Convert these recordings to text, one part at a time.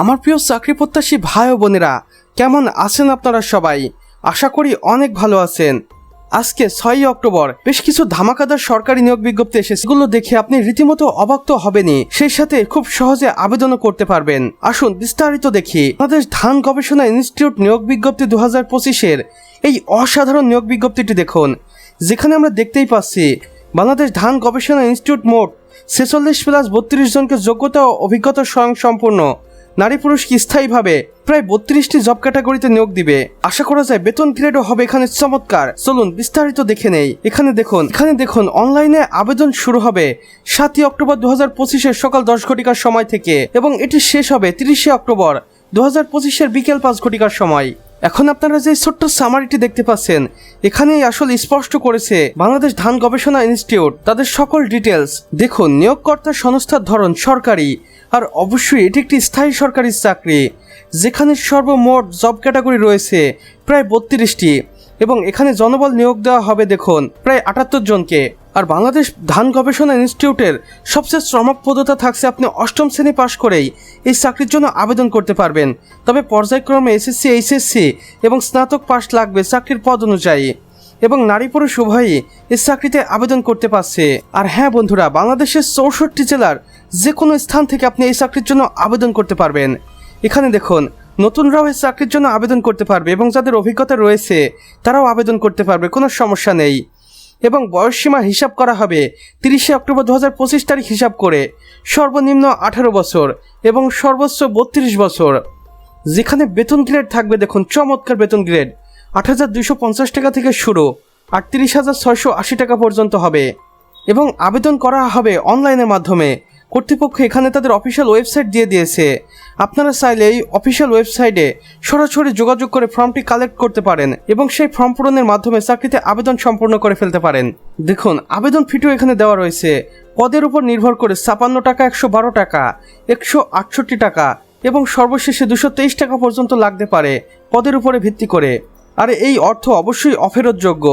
আমার প্রিয় চাকরি প্রত্যাশী ভাই ও বোনেরা, কেমন আছেন আপনারা সবাই? আশা করি অনেক ভালো আছেন। আজকে ছয়ই অক্টোবর, বেশ কিছু ধামাকাদার সরকারি নিয়োগ বিজ্ঞপ্তি এসেছে। সেগুলো দেখে আপনি রীতিমতো অবাক তো হবেনই। সেই সাথে খুব সহজে আবেদনও করতে পারবেন। আসুন বিস্তারিত দেখি। বাংলাদেশ ধান গবেষণা ইনস্টিটিউট নিয়োগ বিজ্ঞপ্তি দু হাজার পঁচিশের এই অসাধারণ নিয়োগ বিজ্ঞপ্তিটি দেখুন। যেখানে আমরা দেখতেই পাচ্ছি, বাংলাদেশ ধান গবেষণা ইনস্টিটিউট মোট ছেচল্লিশ প্লাস বত্রিশ জনকে যোগ্যতা ও অভিজ্ঞতা স্বয়ং সম্পূর্ণ নারী পুরুষকে স্থায়ীভাবে প্রায় বত্রিশটি জব ক্যাটাগরিতে নিয়োগ দিবে? আশা করা যায় বেতন গ্রেডও হবে এখানে চমৎকার। চলুন বিস্তারিত দেখে নেই। এখানে দেখুন এখানে দেখুন অনলাইনে আবেদন শুরু হবে সাতই অক্টোবর দু হাজার পঁচিশের সকাল দশ ঘটিকার সময় থেকে এবং এটি শেষ হবে তিরিশে অক্টোবর দু হাজার পঁচিশের বিকেল পাঁচ ঘটিকার সময়। এখন আপনারা যে ছোট্ট সামারিটি দেখতে পাচ্ছেন, এখানেই আসলে স্পষ্ট করেছে বাংলাদেশ ধান গবেষণা ইনস্টিটিউট তাদের সকল ডিটেলস দেখুন নিয়োগকর্তার সংস্থার ধরন সরকারি, আর অবশ্যই এটি একটি স্থায়ী সরকারি চাকরি, যেখানে সর্বমোট জব ক্যাটাগরি রয়েছে প্রায় বত্রিশটি, এবং এখানে জনবল নিয়োগ দেওয়া হবে, দেখুন, প্রায় আটাত্তর জনকে। আর বাংলাদেশ ধান গবেষণা ইনস্টিটিউটের সবচেয়ে চমকপ্রদতা থাকছে আপনি অষ্টম শ্রেণি পাশ করেই এই চাকরির জন্য আবেদন করতে পারবেন। তবে পর্যায়ক্রমে এসএসসি, এইচএসসি এবং স্নাতক পাশ লাগবে চাকরির পদ অনুযায়ী এবং নারী পুরুষ উভয়ই এই চাকরিতে আবেদন করতে পারছে। আর হ্যাঁ বন্ধুরা, বাংলাদেশের চৌষট্টি জেলার যে কোনো স্থান থেকে আপনি এই চাকরির জন্য আবেদন করতে পারবেন। এখানে দেখুন, নতুনরাও এই চাকরির জন্য আবেদন করতে পারবে এবং যাদের অভিজ্ঞতা রয়েছে তারাও আবেদন করতে পারবে, কোনো সমস্যা নেই। এবং বয়সসীমা হিসাব করা হবে তিরিশে অক্টোবর দু হাজার পঁচিশ তারিখ হিসাব করে। সর্বনিম্ন আঠারো বছর এবং সর্বোচ্চ বত্রিশ বছর। যেখানে বেতন গ্রেড থাকবে দেখুন, চমৎকার বেতন গ্রেড আট হাজার দুশো পঞ্চাশ টাকা থেকে শুরু আটত্রিশ হাজার ছয়শো আশি টাকা পর্যন্ত হবে। এবং আবেদন করা হবে অনলাইনের মাধ্যমে। কর্তৃপক্ষ এখানে তাদের অফিসিয়াল ওয়েবসাইট দিয়ে দিয়েছে। আপনারা চাইলে এই অফিসিয়াল ওয়েবসাইটে সরাসরি যোগাযোগ করে ফর্মটি কালেক্ট করতে পারেন এবং সেই ফর্ম পূরণের মাধ্যমে চাকরিতে আবেদন সম্পূর্ণ করে ফেলতে পারেন। দেখুন, আবেদন ফিটিও এখানে দেওয়া রয়েছে। পদের উপর নির্ভর করে ছাপান্ন টাকা, একশো বারো টাকা, একশো আটষট্টি টাকা এবং সর্বশেষে দুশো তেইশ টাকা পর্যন্ত লাগতে পারে পদের উপরে ভিত্তি করে। আর এই অর্থ অবশ্যই অফেরতযোগ্য,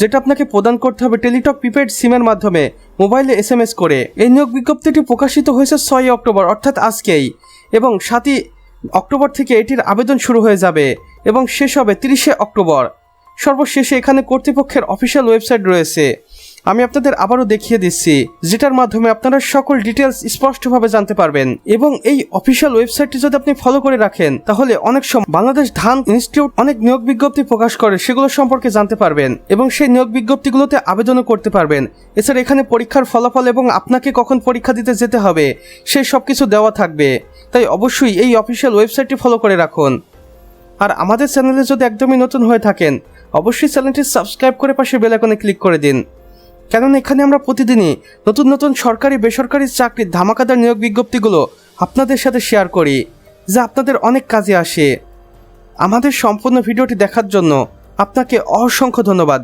যেটা আপনাকে প্রদান করতে হবে টেলিটক প্রিপেড সিমের মাধ্যমে মোবাইলে এস এম এস করে। এই নিয়োগ বিজ্ঞপ্তিটি প্রকাশিত হয়েছে ছয় অক্টোবর, অর্থাৎ আজকেই। এবং সাতই অক্টোবর থেকে এটির আবেদন শুরু হয়ে যাবে এবং শেষ হবে তিরিশে অক্টোবর। সর্বশেষে এখানে কর্তৃপক্ষের অফিসিয়াল ওয়েবসাইট রয়েছে। আমি আপনাদের আবারও দেখিয়ে দিচ্ছি, যেটার মাধ্যমে আপনারা সকল ডিটেলস স্পষ্টভাবে জানতে পারবেন। এবং এই অফিসিয়াল ওয়েবসাইটটি যদি আপনি ফলো করে রাখেন, তাহলে অনেক সময় বাংলাদেশ ধান ইনস্টিটিউট অনেক নিয়োগ বিজ্ঞপ্তি প্রকাশ করে, সেগুলো সম্পর্কে জানতে পারবেন এবং সেই নিয়োগ বিজ্ঞপ্তিগুলোতে আবেদনও করতে পারবেন। এছাড়া এখানে পরীক্ষার ফলাফল এবং আপনাকে কখন পরীক্ষা দিতে যেতে হবে সেই সব কিছু দেওয়া থাকবে। তাই অবশ্যই এই অফিসিয়াল ওয়েবসাইটটি ফলো করে রাখুন। আর আমাদের চ্যানেলে যদি একদমই নতুন হয়ে থাকেন, অবশ্যই চ্যানেলটি সাবস্ক্রাইব করে পাশে বেল আইকনে ক্লিক করে দিন। কেননা এখানে আমরা প্রতিদিনই নতুন নতুন সরকারি, বেসরকারি চাকরির ধামাকাদার নিয়োগ বিজ্ঞপ্তিগুলো আপনাদের সাথে শেয়ার করি, যা আপনাদের অনেক কাজে আসে। আমাদের সম্পূর্ণ ভিডিওটি দেখার জন্য আপনাকে অসংখ্য ধন্যবাদ।